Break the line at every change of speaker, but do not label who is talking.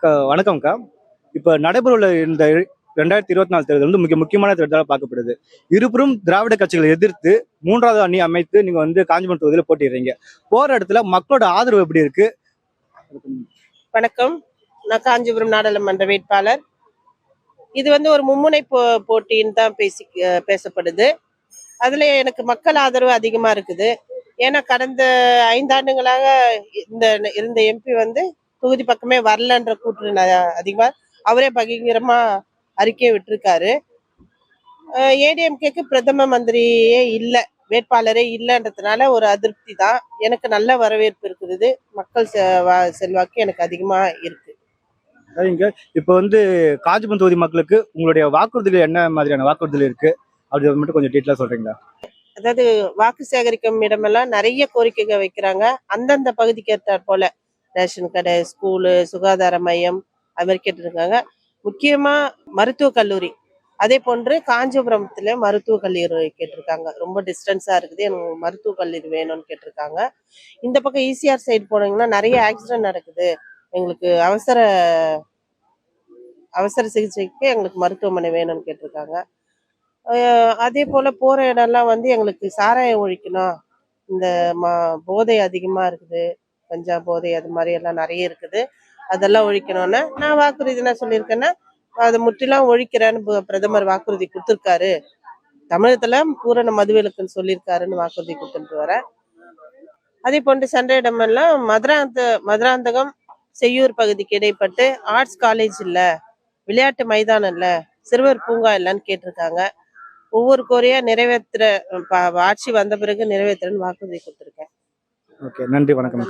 க- வணக்கம்க்கா. இப்போ நடைபெறவுள்ள இந்த ரெண்டாயிரத்தி இருபத்தி நாலு தேர்தல் வந்து மிக முக்கியமான தேர்தலாக பார்க்கப்படுது. இருபுறம் திராவிட கட்சிகளை எதிர்த்து மூன்றாவது அணி அமைத்து நீங்கள் வந்து காஞ்சிபுரம் தொகுதியில் போட்டிடுறீங்க போகிற இடத்துல மக்களோட ஆதரவு எப்படி இருக்கு?
வணக்கம். நான் காஞ்சிபுரம் நாடாளுமன்ற வேட்பாளர். இது வந்து ஒரு மும்முனை போ போட்டின்னு தான் பேசி பேசப்படுது. அதில் எனக்கு மக்கள் ஆதரவு அதிகமாக இருக்குது. ஏன்னா கடந்த ஐந்தாண்டுகளாக இந்த இருந்த எம்பி வந்து தொகுதி பக்கமே வரலன்ற கூற்று அதிகமா அவரே பகிரங்கமா அறிக்கையை விட்டிருக்காரு. ஏடிஎம்கேக்கு பிரதம மந்திரியே இல்லை வேட்பாளரே இல்லைன்றதுனால ஒரு அதிருப்தி தான். எனக்கு நல்ல வரவேற்பு இருக்குது. மக்கள் செ- செல்வாக்கு எனக்கு அதிகமா இருக்கு.
சரிங்க இப்போ வந்து காஞ்சிபுரம் தொகுதி மக்களுக்கு உங்களுடைய வாக்குறுதிகள் என்ன மாதிரியான வாக்குறுதிகள் இருக்கு? அப்படி மட்டும் கொஞ்சம் டீட்டெயிலாக சொல்றீங்களா?
அதாவது வாக்கு சேகரிக்கும் இடமெல்லாம் நிறைய கோரிக்கைகள் வைக்கிறாங்க. அந்தந்த பகுதிக்கு ஏற்றாற் போல ரேஷன் கடை ஸ்கூலு சுகாதார மையம் அது மாதிரி கேட்டிருக்காங்க. முக்கியமாக மருத்துவக் கல்லூரி. அதே போன்று காஞ்சிபுரத்தில் மருத்துவக் கல்லூரி கேட்டிருக்காங்க. ரொம்ப டிஸ்டன்ஸாக இருக்குது. எனக்கு மருத்துவக் கல்லூரி வேணும்னு கேட்டிருக்காங்க. இந்த பக்கம் ஈசிஆர் சைடு போனீங்கன்னா நிறைய ஆக்சிடென்ட் நடக்குது. எங்களுக்கு அவசர அவசர சிகிச்சைக்கு எங்களுக்கு மருத்துவமனை வேணும்னு கேட்டிருக்காங்க. அதே போல் போகிற இடம்லாம் வந்து எங்களுக்கு சாராயம் ஒழிக்கணும். இந்த ம போதை அதிகமாக இருக்குது. கஞ்சா போதை அது மாதிரி எல்லாம் நிறைய இருக்குது. அதெல்லாம் ஒழிக்கணும்னா நான் வாக்குறுதி என்ன சொல்லியிருக்கேன்னா அதை முற்றிலும் ஒழிக்கிறேன்னு பிரதமர் வாக்குறுதி கொடுத்துருக்காரு. தமிழகத்துல பூரண மதுவிலக்குன்னு சொல்லியிருக்காருன்னு வாக்குறுதி கொடுத்துட்டு வரேன் அதே போன்று சென்ற இடமெல்லாம் மதுராந்த மதுராந்தகம் செய்யூர் பகுதிக்கு இடைப்பட்டு ஆர்ட்ஸ் காலேஜ் இல்லை விளையாட்டு மைதானம் இல்லை சிறுவர் பூங்கா இல்லைன்னு கேட்டிருக்காங்க. ஒவ்வொரு கோரியா நிறைவேற்ற ஆட்சி வந்த பிறகு நிறைவேற்றுறேன்னு வாக்குறுதி கொடுத்துருக்கேன்.
ஓகே நன்றி வணக்கம்.